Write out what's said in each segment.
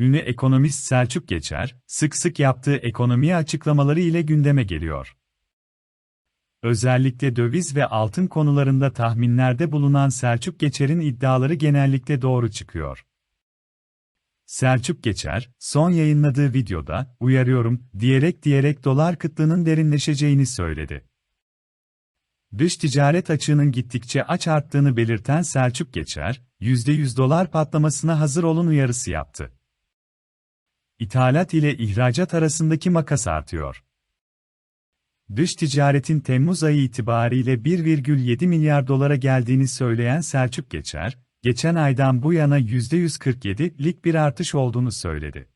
ünlü ekonomist Selçuk Geçer, sık sık yaptığı ekonomi açıklamaları ile gündeme geliyor. Özellikle döviz ve altın konularında tahminlerde bulunan Selçuk Geçer'in iddiaları genellikle doğru çıkıyor. Selçuk Geçer, son yayınladığı videoda, uyarıyorum, diyerek diyerek dolar kıtlığının derinleşeceğini söyledi. Dış ticaret açığının gittikçe aç arttığını belirten Selçuk Geçer, %100 dolar patlamasına hazır olun uyarısı yaptı. İthalat ile ihracat arasındaki makas artıyor. Dış ticaretin Temmuz ayı itibariyle 1,7 milyar dolara geldiğini söyleyen Selçuk Geçer, geçen aydan bu yana %147'lik bir artış olduğunu söyledi.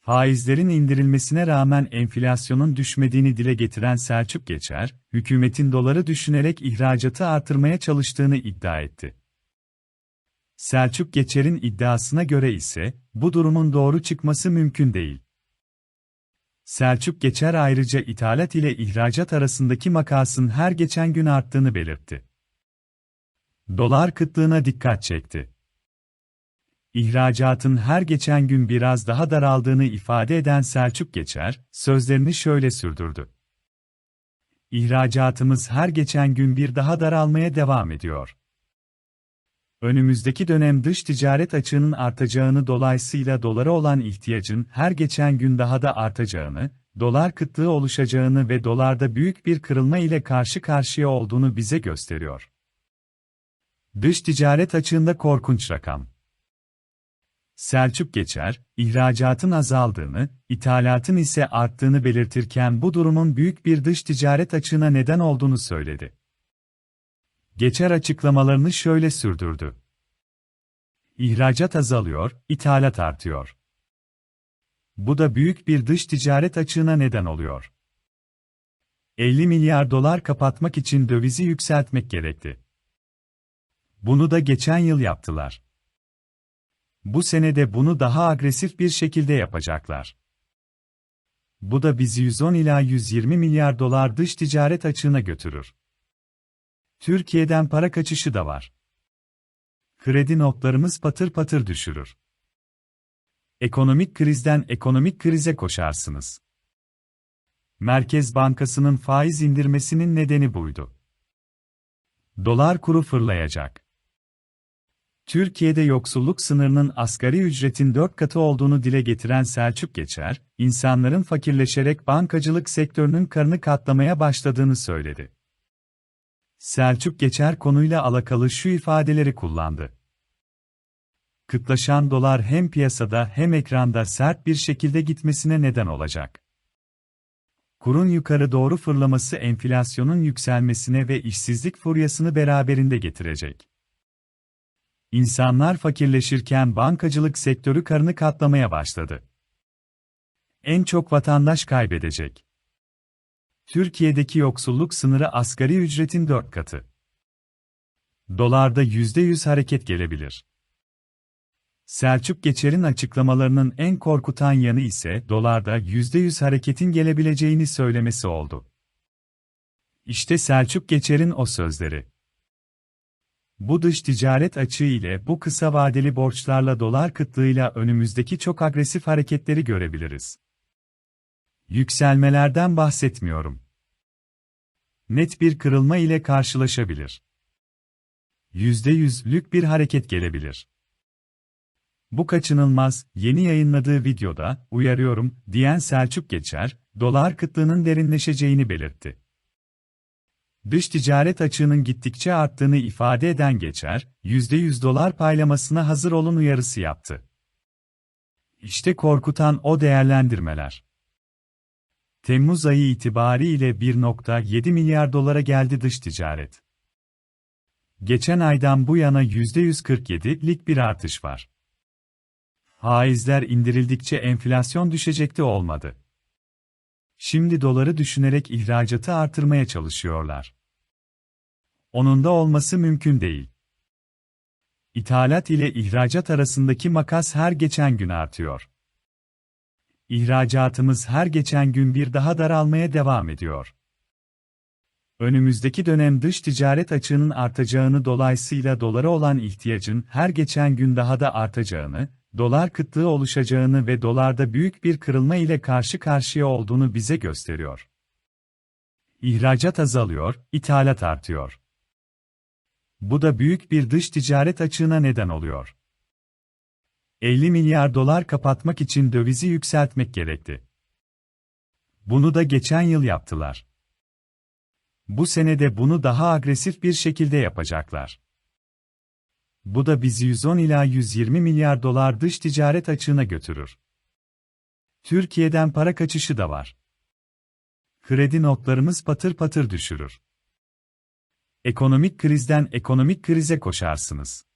Faizlerin indirilmesine rağmen enflasyonun düşmediğini dile getiren Selçuk Geçer, hükümetin doları düşünerek ihracatı artırmaya çalıştığını iddia etti. Selçuk Geçer'in iddiasına göre ise, bu durumun doğru çıkması mümkün değil. Selçuk Geçer ayrıca ithalat ile ihracat arasındaki makasın her geçen gün arttığını belirtti. Dolar kıtlığına dikkat çekti. İhracatın her geçen gün biraz daha daraldığını ifade eden Selçuk Geçer, sözlerini şöyle sürdürdü. İhracatımız her geçen gün bir daha daralmaya devam ediyor. Önümüzdeki dönem dış ticaret açığının artacağını dolayısıyla dolara olan ihtiyacın her geçen gün daha da artacağını, dolar kıtlığı oluşacağını ve dolarda büyük bir kırılma ile karşı karşıya olduğunu bize gösteriyor. Dış ticaret açığında korkunç rakam. Selçuk Geçer, ihracatın azaldığını, ithalatın ise arttığını belirtirken bu durumun büyük bir dış ticaret açığına neden olduğunu söyledi. Geçer açıklamalarını şöyle sürdürdü. İhracat azalıyor, ithalat artıyor. Bu da büyük bir dış ticaret açığına neden oluyor. 50 milyar dolar kapatmak için dövizi yükseltmek gerekti. Bunu da geçen yıl yaptılar. Bu sene de bunu daha agresif bir şekilde yapacaklar. Bu da bizi 110 ila 120 milyar dolar dış ticaret açığına götürür. Türkiye'den para kaçışı da var. Kredi notlarımız patır patır düşürür. Ekonomik krizden ekonomik krize koşarsınız. Merkez Bankası'nın faiz indirmesinin nedeni buydu. Dolar kuru fırlayacak. Türkiye'de yoksulluk sınırının asgari ücretin 4 katı olduğunu dile getiren Selçuk Geçer, insanların fakirleşerek bankacılık sektörünün karını katlamaya başladığını söyledi. Selçuk Geçer konuyla alakalı şu ifadeleri kullandı. Kıtlaşan dolar hem piyasada hem ekranda sert bir şekilde gitmesine neden olacak. Kurun yukarı doğru fırlaması enflasyonun yükselmesine ve işsizlik furyasını beraberinde getirecek. İnsanlar fakirleşirken bankacılık sektörü karını katlamaya başladı. En çok vatandaş kaybedecek. Türkiye'deki yoksulluk sınırı asgari ücretin 4 katı. Dolarda %100 hareket gelebilir. Selçuk Geçer'in açıklamalarının en korkutan yanı ise dolarda %100 hareketin gelebileceğini söylemesi oldu. İşte Selçuk Geçer'in o sözleri. Bu dış ticaret açığı ile bu kısa vadeli borçlarla dolar kıtlığıyla önümüzdeki çok agresif hareketleri görebiliriz. Yükselmelerden bahsetmiyorum. Net bir kırılma ile karşılaşabilir. %100'lük bir hareket gelebilir. Bu kaçınılmaz, yeni yayınladığı videoda, uyarıyorum, diyen Selçuk Geçer, dolar kıtlığının derinleşeceğini belirtti. Dış ticaret açığının gittikçe arttığını ifade eden Geçer, %100 dolar paylamasına hazır olun uyarısı yaptı. İşte korkutan o değerlendirmeler. Temmuz ayı itibariyle 1.7 milyar dolara geldi dış ticaret. Geçen aydan bu yana %147'lik bir artış var. Faizler indirildikçe enflasyon düşecekti olmadı. Şimdi doları düşünerek ihracatı artırmaya çalışıyorlar. Onun da olması mümkün değil. İthalat ile ihracat arasındaki makas her geçen gün artıyor. İhracatımız her geçen gün bir daha daralmaya devam ediyor. Önümüzdeki dönem dış ticaret açığının artacağını dolayısıyla dolara olan ihtiyacın her geçen gün daha da artacağını, dolar kıtlığı oluşacağını ve dolarda büyük bir kırılma ile karşı karşıya olduğunu bize gösteriyor. İhracat azalıyor, ithalat artıyor. Bu da büyük bir dış ticaret açığına neden oluyor. 50 milyar dolar kapatmak için dövizi yükseltmek gerekti. Bunu da geçen yıl yaptılar. Bu sene de bunu daha agresif bir şekilde yapacaklar. Bu da bizi 110 ila 120 milyar dolar dış ticaret açığına götürür. Türkiye'den para kaçışı da var. Kredi notlarımız patır patır düşürür. Ekonomik krizden ekonomik krize koşarsınız.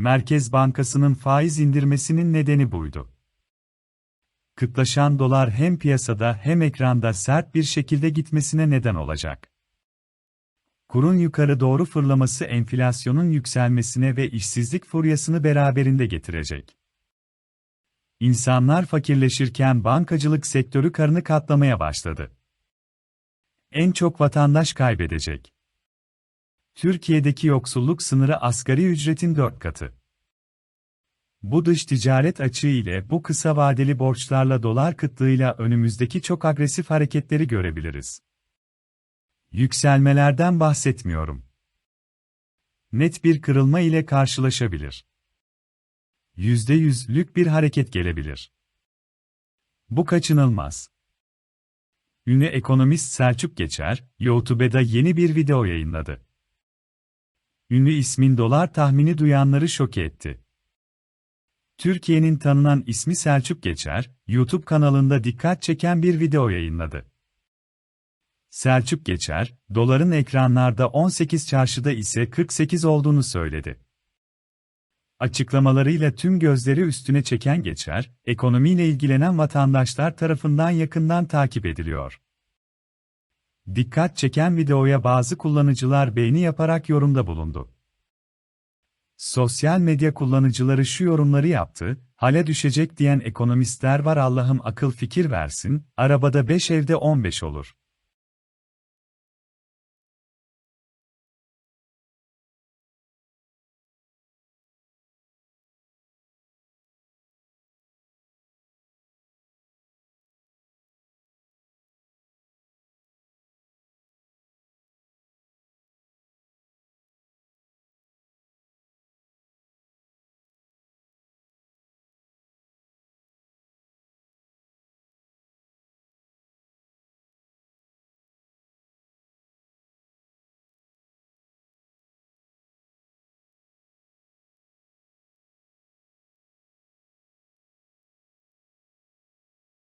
Merkez Bankası'nın faiz indirmesinin nedeni buydu. Kıtlaşan dolar hem piyasada hem ekranda sert bir şekilde gitmesine neden olacak. Kurun yukarı doğru fırlaması enflasyonun yükselmesine ve işsizlik furyasını beraberinde getirecek. İnsanlar fakirleşirken bankacılık sektörü karını katlamaya başladı. En çok vatandaş kaybedecek. Türkiye'deki yoksulluk sınırı asgari ücretin 4 katı. Bu dış ticaret açığı ile bu kısa vadeli borçlarla dolar kıtlığıyla önümüzdeki çok agresif hareketleri görebiliriz. Yükselmelerden bahsetmiyorum. Net bir kırılma ile karşılaşabilir. %100'lük bir hareket gelebilir. Bu kaçınılmaz. Ünlü ekonomist Selçuk Geçer, YouTube'da yeni bir video yayınladı. Ünlü ismin dolar tahmini duyanları şoke etti. Türkiye'nin tanınan ismi Selçuk Geçer, YouTube kanalında dikkat çeken bir video yayınladı. Selçuk Geçer, doların ekranlarda 18 çarşıda ise 48 olduğunu söyledi. Açıklamalarıyla tüm gözleri üstüne çeken Geçer, ekonomiyle ilgilenen vatandaşlar tarafından yakından takip ediliyor. Dikkat çeken videoya bazı kullanıcılar beğeni yaparak yorumda bulundu. Sosyal medya kullanıcıları şu yorumları yaptı, hale düşecek diyen ekonomistler var Allah'ım akıl fikir versin, arabada 5 evde 15 olur.